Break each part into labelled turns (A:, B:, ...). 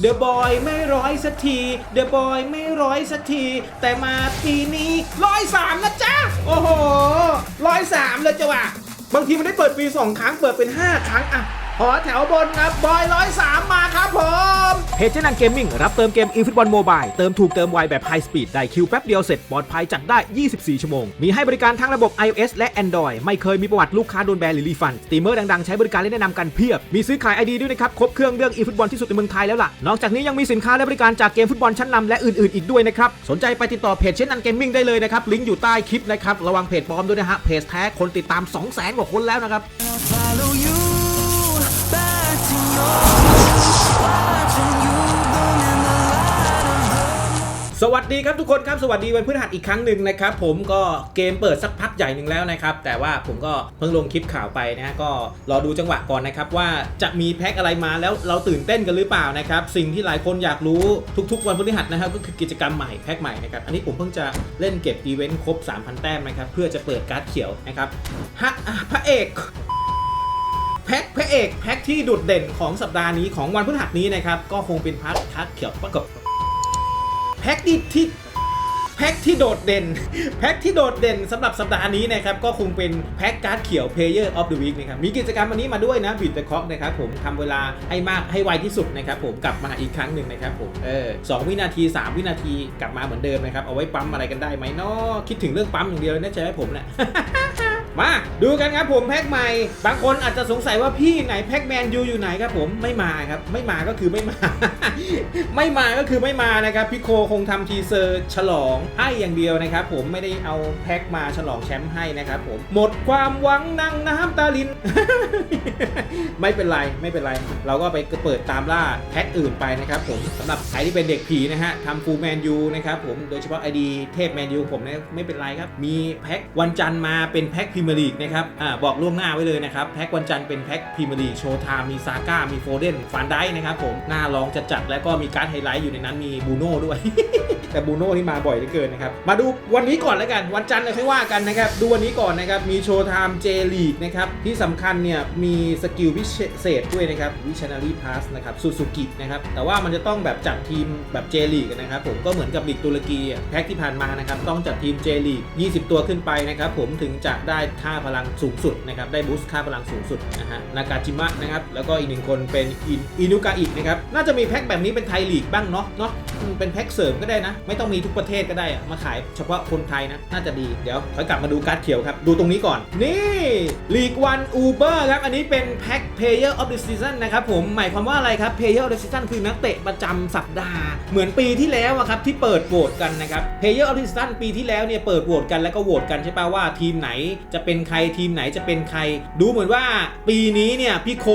A: เดอะบอยไม่ร้อยสักที เดอะบอยไม่ร้อยสักที แต่มาปีนี้ร้อยสามนะจ๊ะ โอ้โหร้อยสามเลยจ้ะวะ บางทีมันได้เปิดปีสองครั้ง เปิดเป็นห้าครั้งอะ หอแถวบนครับบอยร้อยสามมาครับผมเพจเจนันเกมมิ่งรับเติมเกมอีฟุตบอลโมบายเติมถูกเติมไวแบบไฮสปีดได้คิวแป๊บเดียวเสร็จปลอดภัยจัดได้ 24 ชั่วโมง มีให้บริการทั้งระบบ iOS และ Android ไม่เคยมีประวัติลูกค้าโดนแบนหรือรีฟันสตรีมเมอร์ดังๆ ใช้บริการและแนะนำกันเพียบ มีซื้อขายไอดีด้วยนะครับ ครบเครื่องเรื่องอีฟุตบอลที่สุดในเมืองไทยแล้วล่ะ นอกจากนี้ยังมีสินค้าและบริการจากเกมฟุตบอลชั้นนำและอื่นๆอีกด้วยนะครับสนใจไปติดต่อเพจเชนนันเกมมิ่งได้เลยนะครับลิงก์อยู่ใต้คลิปนะครับระวังเพจปลอมด้วยนะฮะเพจแท้คนติดตาม 200,000กว่าคนแล้วนะครับ สวัสดีครับทุกคนครับสวัสดีวันพฤหัสอีกครั้งหนึ่งนะครับผมก็เกมเปิดสักพักใหญ่หนึ่งแล้วนะครับแต่ว่าผมก็เพิ่งลงคลิปข่าวไปนะฮะก็รอดูจังหวะก่อนนะครับว่าจะมีแพ็คอะไรมาแล้วเราตื่นเต้นกันหรือเปล่านะครับสิ่งที่หลายคนอยากรู้ทุกๆ วันพฤหัสนะครับก็คือกิจกรรมใหม่แพ็คใหม่นะครับอันนี้ผมเพิ่งจะเล่นเก็บอีเวนต์ครบ 3,000 แต้มนะครับเพื่อจะเปิดการ์ดเขียวนะครับฮะอะพระเอก แพ็คพระเอกแพ็คที่โดดเด่นของสัปดาห์นี้ของวันพฤหัสนี้นะครับ ก็คงเป็นพักพักเขียวประกบแพ็คที่ที่แพ็คที่โดดเด่น แพ็คที่โดดเด่นสำหรับสัปดาห์นี้นะครับ ก็คงเป็นแพ็คการ์ดเขียว Player of the Week นะครับ มีกิจกรรมวันนี้มาด้วยนะบิดเดอะคอกนะครับผมทำเวลาให้มากให้ไวที่สุดนะครับผมกลับมาอีกครั้งหนึ่งนะครับผมเออสองวินาที 3 วินาทีกลับมาเหมือนเดิมนะครับ เอาไว้ปั๊มอะไรกันได้ไหมเนาะคิดถึงเรื่องปั๊มอย่างเดียวนะใจให้ผมแหละ มาดูกันครับผมแพ็คใหม่ บางคนอาจจะสงสัยว่าพี่ไหนแพ็คแมนยูอยู่ไหนครับผมไม่มาครับ ไม่มาก็คือไม่มา ไม่มาก็คือไม่มานะครับพี่โคคงทำทีเซอร์ฉลองให้อย่างเดียวนะครับผมไม่ได้เอาแพ็คมาฉลองแชมป์ให้นะครับผมหมดความหวังนั่งน้ำตาลิน ไม่เป็นไรไม่เป็นไร เราก็ไปเปิดตามล่าแพ็คอื่นไปนะครับผมสำหรับใครที่เป็นเด็กผีนะฮะทำฟูลแมนยูนะครับผมโดยเฉพาะไอดีเทพแมนยูผมเนี่ยไม่เป็นไรครับมีแพ็ควันจันทร์มาเป็นแพ็คพรีเมียร์ลีกนะครับอ่าบอกล่วงหน้าไว้เลยนะครับแพ็กวันจันทร์เป็นแพ็กพรีเมียร์ลีกโชว์ไทม์มีซาก้ามีโฟเดนฟานได้นะครับผมหน้าลองจัดจัดๆแล้วก็มีการ์ดไฮไลท์อยู่ในนั้นมีบูโน่ด้วย แต่บูโน่ที่มาบ่อยเหลือเกินนะครับ มาดูวันนี้ก่อนแล้วกัน วันจันทร์เนี่ยค่อยว่ากันนะครับ ดูวันนี้ก่อนนะครับ มีโชว์ไทม์เจลีกนะครับ ที่สำคัญเนี่ย มีสกิลพิเศษด้วยนะครับวิช a นารีพาสนะครับซูซูกินะครับ แต่ว่ามันจะต้องแบบจัดทีมแบบเจลีกนะครับผมก็เหมือนกับลีกตุรกีแพ็กที่ผ่านมานะครับต้องจัดทีมเจลีก20 ตัวขึ้นไปนะครับผมถึงจะได้ค่าพลังสูงสุดนะครับได้บูสต์ค่าพลังสูงสุดนะฮะนากาจิมะนะครับแล้วก็อีกหนึ่งคนเป็นอินอินุกาอินะครับน่าจะมีแพ็กแบบนี้เป็นไทยลีกบ้างเนาะเนาะเป็นแพ็กเสริมก็ได้นะไม่ต้องมีทุกประเทศก็ได้มาขายเฉพาะคนไทยนะ น่าจะดีเดี๋ยวค่อยกลับมาดูการ์ดเขียวครับ ดูตรงนี้ก่อน นี่ลีกวันอูเบอร์ครับ อันนี้เป็นแพ็ก Player of the Season นะครับผมหมายความว่าอะไรครับ Player of the Season คือนักเตะประจำสัปดาห์ เหมือนปีที่แล้วอะครับที่เปิดโหวตกันนะครับ Player of the Season ปีที่แล้วเนี่ยเปิดโหวตกันแล้วก็โหวตกันใช่ป่ะว่าทีมไหนจะเป็นใครทีมไหนจะเป็นใคร ดูเหมือนว่าปีนี้เนี่ยพี่โค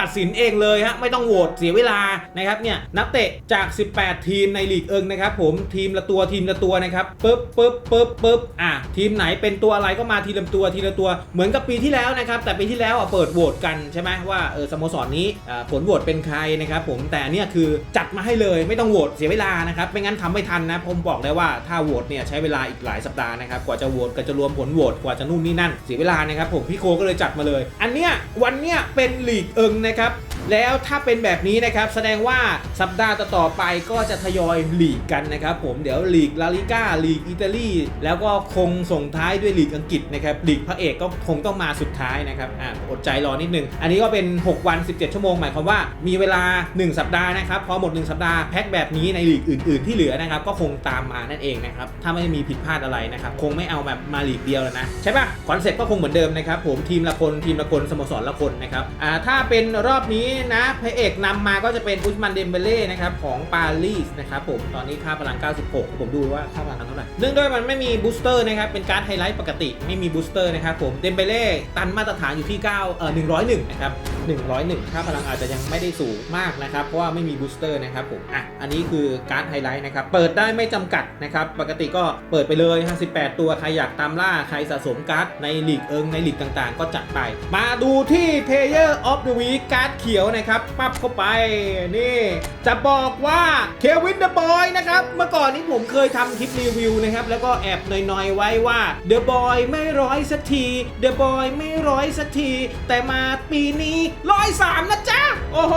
A: ตัดสินเองเลยฮะไม่ต้องโหวตเสียเวลานะครับเนี่ยนักเตะจาก 18 ทีมในลีกเอิงนะครับผมทีทีมละตัวทีมละตัวนะครับปึ๊บปึ๊บปึ๊บปึ๊บอะทีมไหนเป็นตัวอะไรก็มาทีละตัวทีละตัว เหมือนกับปีที่แล้วนะครับแต่ปีที่แล้วอะเปิดโหวตกันใช่ไหมว่าเออสโมสรนี้ผลโหวตเป็นใครนะครับผมแต่เนี่ยคือจัดมาให้เลยไม่ต้องโหวตเสียเวลานะครับไม่งั้นทำไม่ทันนะผมบอกเลยว่าถ้าโหวตเนี่ยใช้เวลาอีกหลายสัปดาห์นะครับกว่าจะโหวตก็จะรวมผลโหวตกว่าจะนู่นนี่นั่นเสียเวลานะครับผมพี่โคก็เลยจัดมาเลย อันเนี้ยวันเนี้ยเป็นลีกเอิงนะครับ แล้วถ้าเป็นแบบนี้นะครับแสดงว่าสัปดาห์ต่อๆไปก็จะทยอยหลีกกันนะครับผมเดี๋ยวหลีกลาลิก้าหลีกอิตาลีแล้วก็คงส่งท้ายด้วยหลีกอังกฤษนะครับหลีกพระเอกก็คงต้องมาสุดท้ายนะครับอ่าอดใจรอนิดนึง อันนี้ก็เป็น 6 วัน 17 ชั่วโมง หมายความว่ามีเวลา 1 สัปดาห์นะครับพอหมด 1 สัปดาห์แพ็คแบบนี้ในหลีกอื่น ๆ ที่เหลือนะครับก็คงตามมานั่นเองนะครับถ้าไม่มีผิดพลาดอะไรนะครับคงไม่เอาแบบมาหลีกเดียวแล้วนะใช่ปะคอนเซ็ปต์ก็คงเหมือนเดิมนะครับผมทีมละคนทีมละคนสโมสรละคนนะครับอ่าถ้าเป็นรอบนี้นะ พระเอกนำมาก็จะเป็นอุสมันเดมเบเล่นะครับของปารีสนะครับผม ตอนนี้ค่าพลัง 96 ผมดูว่าค่าพลังเท่าไหร่ เนื่องด้วยมันไม่มีบูสเตอร์นะครับ เป็นการไฮไลท์ปกติไม่มีบูสเตอร์นะครับผม เดมเบเล่ตันมาตรฐานอยู่ที่ 9 เอ่อ 101 นะครับ 101 ค่าพลังอาจจะยังไม่ได้สูงมากนะครับ เพราะว่าไม่มีบูสเตอร์นะครับผม อะ อันนี้คือการ์ดไฮไลท์นะครับ เปิดได้ไม่จำกัดนะครับ ปกติก็เปิดไปเลย 58 ตัว ใครอยากตามล่า ใครสะสมการ์ดในลีกเอิงในลีกต่างๆ ก็จัดไป มาดูที่ Player of the Week การ์ดเขียวยวนะครับปั๊บเข้าไปนี่จะบอกว่าเควินเดอะบอยนะครับเมื่อก่อนนี้ผมเคยทำคลิปรีวิวนะครับแล้วก็แอบหน่อยๆไว้ว่าเดอะบอยไม่ร้อยสักทีเดอะบอยไม่ร้อยสักที แต่มาปีนี้ร้อยสามนะจ๊ะโอ้โห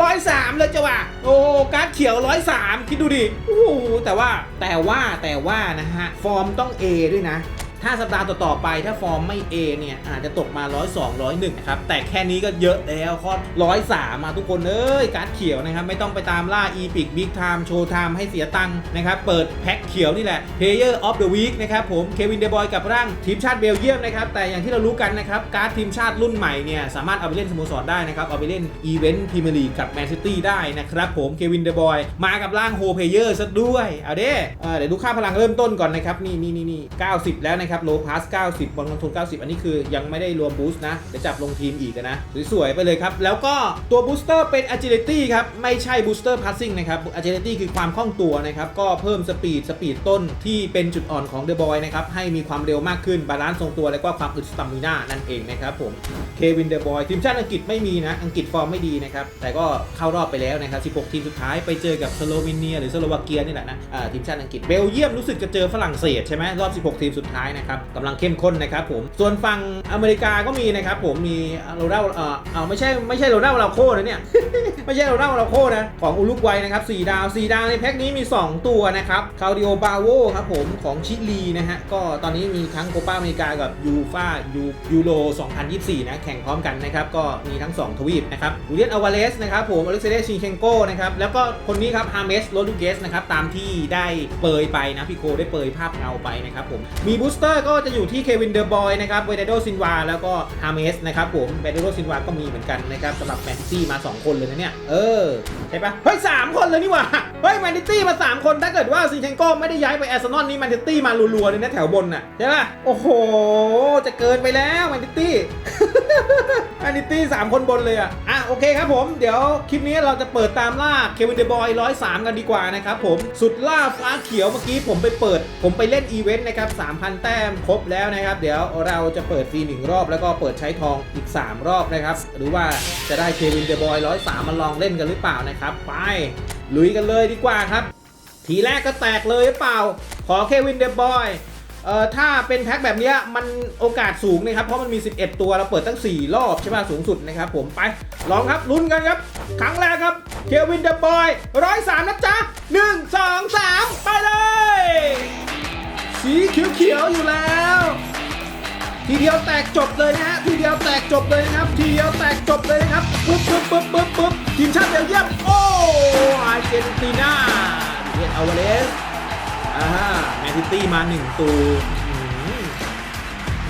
A: ร้อยสามเลยจ้ะว่ะโอ้การ์ดเขียวร้อยสามคิดดูดิโอ้โหแต่ว่าแต่ว่าแต่ว่านะฮะฟอร์มต้อง A ด้วยนะ ถ้าสัปดาห์ต่อๆไปถ้าฟอร์มไม่ A เนี่ย อาจจะตกมา 102 101นะครับ แต่แค่นี้ก็เยอะแล้วข้อ103มาทุกคน เอ้ย การ์ดเขียวนะครับ ไม่ต้องไปตามล่า Epic Big Time Show Time ให้เสียตังค์นะครับ เปิดแพ็คเขียวนี่แหละ Player of the Week นะครับผมเควินเดบอยกับร่างทีมชาติเบลเยียมนะครับ แต่อย่างที่เรารู้กันนะครับ การ์ดทีมชาติรุ่นใหม่เนี่ยสามารถเอาไปเล่นสโมสรได้นะครับเอาไปเล่นอีเวนต์พรีเมียร์ลีกกับแมนซิตี้ได้นะครับผมเควินเดบอยมากับร่างโฮเพเยอร์ซะด้วยเอาเด้เออเดี๋ยวดูค่าพลังเริ่มต้นก่อนนะครับนี่นี่นี่นี่90 แล้วนะครับโลพาส90 บอลคอนโทรล90 อันนี้คือยังไม่ได้รวมบูสต์นะเดี๋ยวจับลงทีมอีกนะ สวยๆ ไปเลยครับ แล้วก็ตัวบูสเตอร์เป็น agility ครับ ไม่ใช่บูสเตอร์ passing นะครับ agility คือความคล่องตัวนะครับ ก็เพิ่มสปีดสปีดต้นที่เป็นจุดอ่อนของ The Boy นะครับ ให้มีความเร็วมากขึ้น บาลานซ์ทรงตัว แล้วก็ความอึดสตามิน่านั่นเองนะครับผมเควินเดอะบอยทีมชาติอังกฤษไม่มีนะ อังกฤษฟอร์มไม่ดีนะครับ แต่ก็เข้ารอบไปแล้วนะครับ 16 ทีมสุดท้ายไปเจอกับสโลวีเนียหรือสโลวาเกียนี่แหละนะทีมชาติอังกฤษเบลเยียมรู้สึกจะเจอฝรั่งเศสใช่ไหมรอบ 16 ทีมสุดท้ายนะครับกำลังเข้มข้นนะครับผมส่วนฝั่งอเมริกาก็มีนะครับผมมีโรนัลเอ่อเอาไม่ใช่ไม่ใช่โรนัลลาโคนะเนี่ยไม่ใช่โรนัลลาโคนะของอุลุกวัยนะครับ4ดาว 4 ดาวในแพ็คนี้มี 2 ตัวนะครับคาริโอบาโวครับผมของชิลีนะฮะก็ตอนนี้มีทั้งโคปาอเมริกากับยูฟายูยูโร 2024 นะแข่งพร้อมกันนะครับก็มีทั้ง 2 ทวีปนะครับอูเลียนอวาเลสนะครับผมอเล็กซเดชินเชนโกนะครับแล้วก็คนนี้ครับฮาเมสโรดูเกสนะครับตามที่ได้เปยไปนะพี่โคได้เปยภาพเงาไปนะครับผมมีบูสเตอร์ก็จะอยู่ที่เควินเดอร์บอยนะครับเวเดโดซินวาแล้วก็ฮาเมสนะครับผมเวเดโดซินวาก็มีเหมือนกันนะครับสำหรับแมนซิตี้มา 2 คนเลยนะเนี่ย เออ ใช่ปะเฮ้ยสามคนเลยนี่หว่า เฮ้ยแมนซิตี้มา 3 คนถ้าเกิดว่าซินเชนโกไม่ได้ย้ายไปแอร์เซนอลนี่แมนซิตี้มารัวๆเลยนะแถวบนน่ะ ใช่ปะโอ้โห จะเกินไปแล้วแมนซิตี้แมนซิตี้สามคนบนเลยอะอะโอเคครับผมเดี๋ยวคลิปนี้เราจะเปิดตามล่าเควินเดบอยร้อยสามกันดีกว่านะครับผมสุดล่าฟ้าเขียวเมื่อกี้ผมไปเปิด ผมไปเล่นอีเวนต์นะครับ3,000แต้มครบแล้วนะครับ เดี๋ยวเราจะเปิดฟรีหนึ่งรอบแล้วก็เปิดใช้ทองอีก 3 รอบนะครับ หรือว่าจะได้เควินเดบอยร้อยสามมาลองเล่นกันหรือเปล่านะครับ ไปลุยกันเลยดีกว่าครับ ทีแรกก็แตกเลยหรือเปล่า ขอเควินเดบอยเอ่อถ้าเป็นแพ็คแบบนี้มันโอกาสสูงนะครับ เพราะมันมี 11 ตัวเราเปิดตั้ง 4 รอบใช่ป่ะสูงสุดนะครับผมไปลองครับลุ้นกันครับ ครั้งแรกครับเควินเดบอยร้อยสามนะจ๊ะหนึ่งสองสามไปเลย สีเขียวๆอยู่แล้ว ทีเดียวแตกจบเลยนะฮะทีเดียวแตกจบเลยนะครับ ทีเดียวแตกจบเลยนะครับปึ๊บปึ๊บปึ๊บปึ๊บปึ๊บทีมชาติเบลเยียมโอ้อาร์เจนตินาเรียนอาวาเลสอ่าฮะแมนซิตี้มาหนึ่งตัว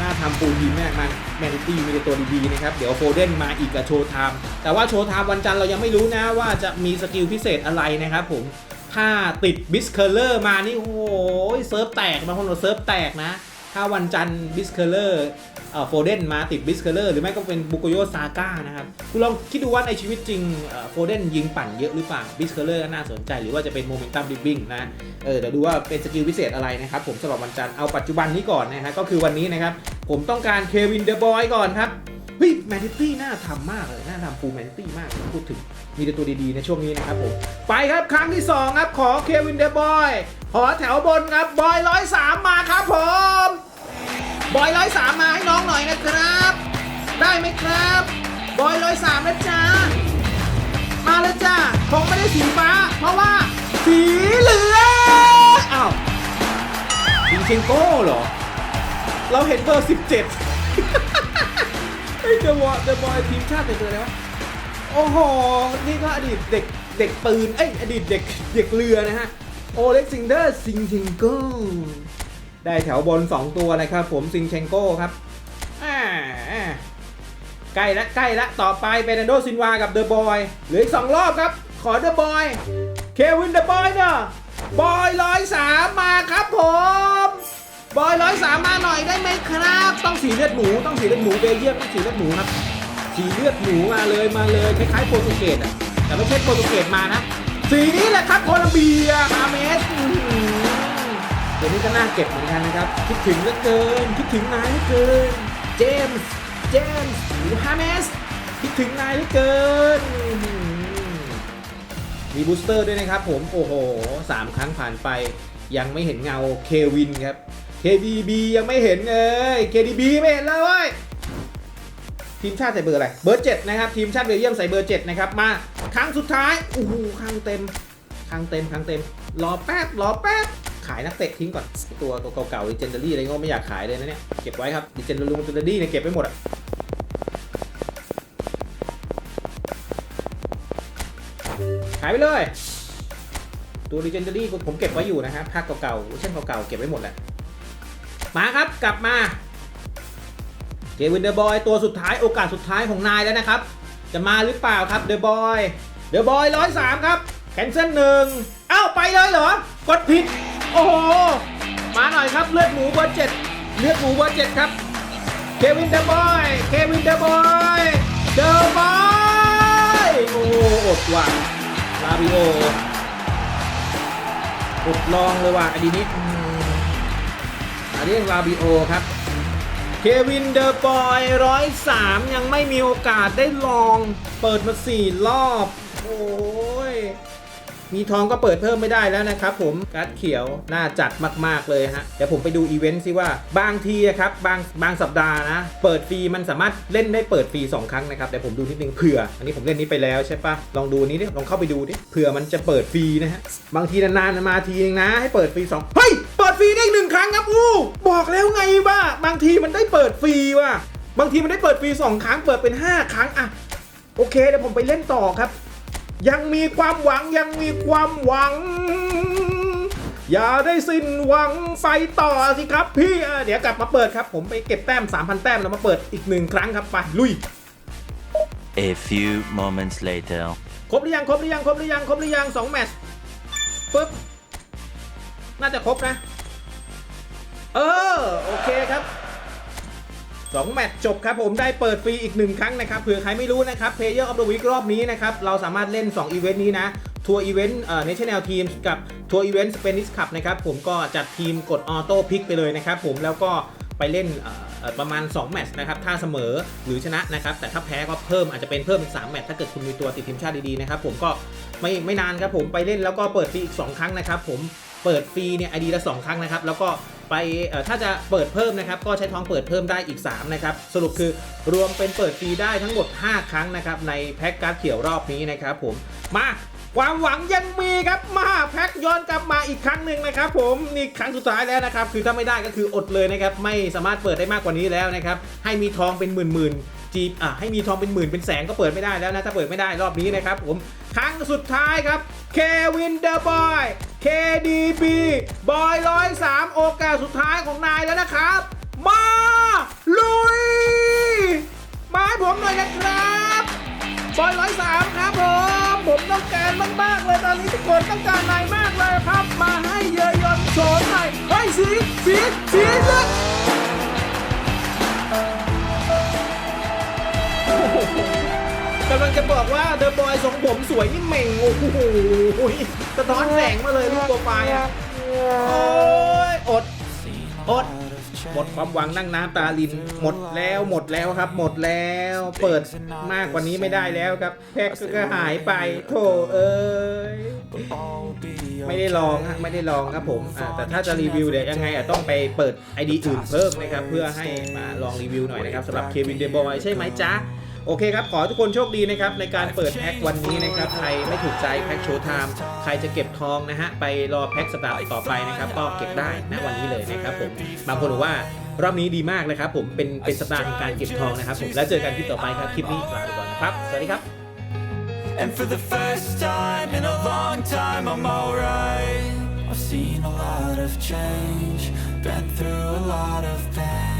A: น่าทำปูนทีมแม่มันแมนซิตี้มีต่ตัวดีๆนะครับ เดี๋ยวโฟเดนมาอีกกับโชว์ไทม์แต่ว่าโชว์ไทม์วันจันทร์เรายังไม่รู้นะว่าจะมีสกิลพิเศษอะไรนะครับผม ถ้าติดบิสเคอร์เลอร์มานี่โอ้โหเซิร์ฟแตกบางคนบอกเซิร์ฟแตกนะ ถ้าวันจันทร์บิสเคอร์เลอร์เอ่อโฟเดนมาติดบิสเคอร์เลอร์หรือไม่ก็เป็นบุโกโยซาก้านะครับคุณลองคิดดูว่าในชีวิตจริงโฟเดนยิงปั่นเยอะหรือเปล่าบิสเคอร์เลอร์น่าสนใจหรือว่าจะเป็นโมเมนตัมดิบบิ้งนะเออเดี๋ยวดูว่าเป็นสกิลพิเศษอะไรนะครับผมสำหรับวันจันทร์เอาปัจจุบันนี้ก่อนนะฮะก็คือวันนี้นะครับผมต้องการเควินเดอะบอยก่อนครับ เฮ้ยแมนซิตี้น่าทำมากเลยน่าทำฟูลแมนซิตี้มากพูดถึงมีแต่ตัวดีๆในช่วงนี้นะครับผมไปครับครั้งที่ 2 ครับ ขอเควินเดบอยขอแถวบนครับบอยร้อยสามมาครับผมบอยร้อยสามมาให้น้องหน่อยนะครับ ได้ไหมครับบอยร้อยสามนะจ๊ะมาแล้วจ้าคงไม่ได้สีฟ้า เพราะว่า สีเหลืองอ้าวจิงเชงโก้เหรอ เราเห็นเบอร์ 17 เฮ้ยเดอะวอเดอะบอยทีมชาติเป็นตัวอะไรวะโอ้โห นี่ก็อดีตเด็กเด็กปืน เอ้ย อดีตเด็กเด็กเรือนะฮะ โอเล็กซิงเดอร์ซิงเชงโก้ได้แถวบน 2 ตัวนะครับผมซิงเชงโก้ครับใกล้ละใกล้ละต่อไปเบรนโดซินวากับเดอะบอยเหลืออีก2รอบครับ ขอเดอะบอย เควินเดอะบอยเนอะบอยร้อยสามมาครับผม บอยร้อยสามมาหน่อยได้ไหมครับ ต้องสีเลือดหมูต้องสีเลือดหมูเบเยียมต้องสีเลือดหมูครับ สีเลือดหมูมาเลยมาเลยคล้ายๆโปรตุเกสอะแต่ไม่ใช่โปรตุเกสมานะ สีนี้แหละครับโคลัมเบียอาเมสเดี๋ยวนี้ก็น่าเก็บเหมือนกันนะครับ คิดถึงเหลือเกิน คิดถึงนายเหลือเกิน เจมส์เจมส์หรือฮาเมสคิดถึงนายเหลือเกินมีบูสเตอร์ด้วยนะครับผม โอ้โหสามครั้งผ่านไปยังไม่เห็นเงาเควินครับ KDB ยังไม่เห็นเลย KDB ไม่เห็นเลยเว้ยทีมชาติใส่เบอร์อะไร เบอร์7นะครับ ทีมชาติเบลเยียมใส่เบอร์7นะครับ มา ครั้งสุดท้าย โอ้โหครั้งเต็ม ครั้งเต็ม ครั้งเต็ม รอแป๊บ รอแป๊บ ขายนักเตะทิ้งก่อน ตัวตัวเก่าๆ Legendary อะไรก็ไม่อยากขายเลยนะเนี่ย เก็บไว้ครับ Legendary Legendary เนี่ยเก็บไปหมดอะขายไปเลย ตัว Legendary ผมเก็บไว้อยู่นะครับภาคเก่าๆเช่นเก่าๆเก็บไว้หมดแหละ มาครับกลับมาเกวินเดอะบอยตัวสุดท้ายโอกาสสุดท้ายของนายแล้วนะครับ จะมาหรือเปล่าครับเดอะบอยเดอะบอยร้อยสามครับแคนเซิลหนึ่งเอ้าไปเลยเหรอกดผิด โอ้โห มาหน่อยครับเลือดหมูเบอร์เจ็ดเลือดหมูเบอร์เจ็ดครับเควินเดอะบอยเควินเดอะบอยเดอะบอยโอ้โหอดว่ะลาบิโออดลองเลยว่ะอดีนี้ อืมอันนี้ลาบิโอครับเควินเดอร์บอยร้อยสามยังไม่มีโอกาสได้ลองเปิดมาสี่รอบ โอ้ย มีทองก็เปิดเพิ่มไม่ได้แล้วนะครับผมการ์ดเขียวน่าจัดมาก ๆ เลยฮะ เดี๋ยวผมไปดูอีเวนต์ซิว่าบางทีครับบางบางสัปดาห์นะ เปิดฟรีมันสามารถเล่นได้เปิดฟรี 2 ครั้งนะครับเดี๋ยวผมดูนิดนึงเผื่อ อันนี้ผมเล่นนี้ไปแล้วใช่ปะลองดูนี้ดิลองเข้าไปดูดิเผื่อมันจะเปิดฟรีนะฮะบางทีนานๆมาทีเองนะ ให้เปิดฟรีสองเฮ้ยเปิดฟรีได้หนึ่งครั้งครับอู้บอกแล้วไงว่าบางทีมันได้เปิดฟรีว่ะบางทีมันได้เปิดฟรีสองครั้งเปิดเป็น 5 ครั้งอะโอเคเดี๋ยวผมไปเล่นต่อครับ ยังมีความหวังยังมีความหวัง อย่าได้สิ้นหวังไปต่อสิครับพี่เออเดี๋ยวกลับมาเปิดครับ ผมไปเก็บแต้ม 3,000 แต้มแล้วมาเปิดอีกหนึ่งครั้งครับไปลุย
B: A few moments later.
A: ครบหรือยังครบหรือยังครบหรือยังครบหรือยังสองแมตช์ปึ๊บน่าจะครบนะ เออ โอเคครับ สองแมตช์จบครับผมได้เปิดฟรีอีกหนึ่งครั้งนะครับเผื่อใครไม่รู้นะครับ Player of the Week รอบนี้นะครับเราสามารถเล่น 2 อีเวนต์นี้นะทัวร์อีเวนต์เอ่อ National Team กับทัวร์อีเวนต์ Spanish Cup นะครับผมก็จัดทีมกดออโต้พิกไปเลยนะครับผมแล้วก็ไปเล่นประมาณ 2 แมตช์นะครับ ถ้าเสมอหรือชนะนะครับ แต่ถ้าแพ้ก็เพิ่มอาจจะเป็นเพิ่มอีก 3 แมตช์ถ้าเกิดคุณมีตัวติดทีมชาติดี ๆ นะครับ ผมก็ไม่ไม่นานครับผมไปเล่นแล้วก็เปิดฟรีอีก 2 ครั้งนะครับ ผมเปิดฟรีเนี่ยไอดีละ 2 ครั้งนะครับ แล้วก็ ไปถ้าจะเปิดเพิ่มนะครับ ก็ใช้ทองเปิดเพิ่มได้อีก 3 นะครับ สรุปคือรวมเป็นเปิดฟรีได้ทั้งหมด 5 ครั้งนะครับ ในแพ็กการ์ดเขียวรอบนี้นะครับผมมาความหวังยังมีครับมาแพ็กย้อนกลับมาอีกครั้งหนึ่งนะครับ ผมนี่ครั้งสุดท้ายแล้วนะครับ คือถ้าไม่ได้ก็คืออดเลยนะครับไม่สามารถเปิดได้มากกว่านี้แล้วนะครับ ให้มีทองเป็นหมื่นหมื่นๆจีบอะให้มีทองเป็นหมื่นเป็นแสนก็เปิดไม่ได้แล้วนะถ้าเปิดไม่ได้รอบนี้นะครับผมครั้งสุดท้ายครับเควินเดอร์บอย KDB บอยร้อยสามโอกาสสุดท้ายของนายแล้วนะครับ มา ลุย มาให้ผมหน่อยนะครับบอยร้อยสามครับผมผมต้องการมากๆเลยตอนนี้ทุกคนต้องการนายมากเลยครับ มาให้เยอะยนโฉมหน่อยเฮ้ยสีสีสีเลือดกำลังจะบอกว่าเดอะบอยทรงผมสวยนี่เหม่งโอ้โหสะท้อนแสงมาเลยรูปโปรไฟล์อะ โอ้ยอด อด หมดความหวังนั่งน้ำตาลิน หมดแล้วหมดแล้วครับ หมดแล้ว เปิดมากกว่านี้ไม่ได้แล้วครับ แพ็กก็หายไปโถเอ้ยไม่ได้ลองฮะไม่ได้ลองครับผมอ่าแต่ถ้าจะรีวิวเดี๋ยวยังไงอะต้องไปเปิด ID อื่นเพิ่มนะครับ เพื่อให้มาลองรีวิวหน่อยนะครับสำหรับเควินเดบอยใช่ไหมจ๊ะ โอเคครับ ขอทุกคนโชคดีนะครับ ในการเปิดแพ็ควันนี้นะครับ ใครไม่ถูกใจแพ็คโชว์ไทม์ใครจะเก็บทองนะฮะ ไปรอแพ็คสตาร์ต่อไปนะครับ ก็เก็บได้นะวันนี้เลยนะครับผม บางคนบอกว่ารอบนี้ดีมากเลยครับผม เป็นเป็นสตาร์แห่งการเก็บทองนะครับผม แล้วเจอกันคลิปต่อไปครับ คลิปนี้ลาไปก่อนนะครับ สวัสดีครับ
C: And for the first time in a long time, I'm alright. I've seen a lot of change, been through a lot of pain.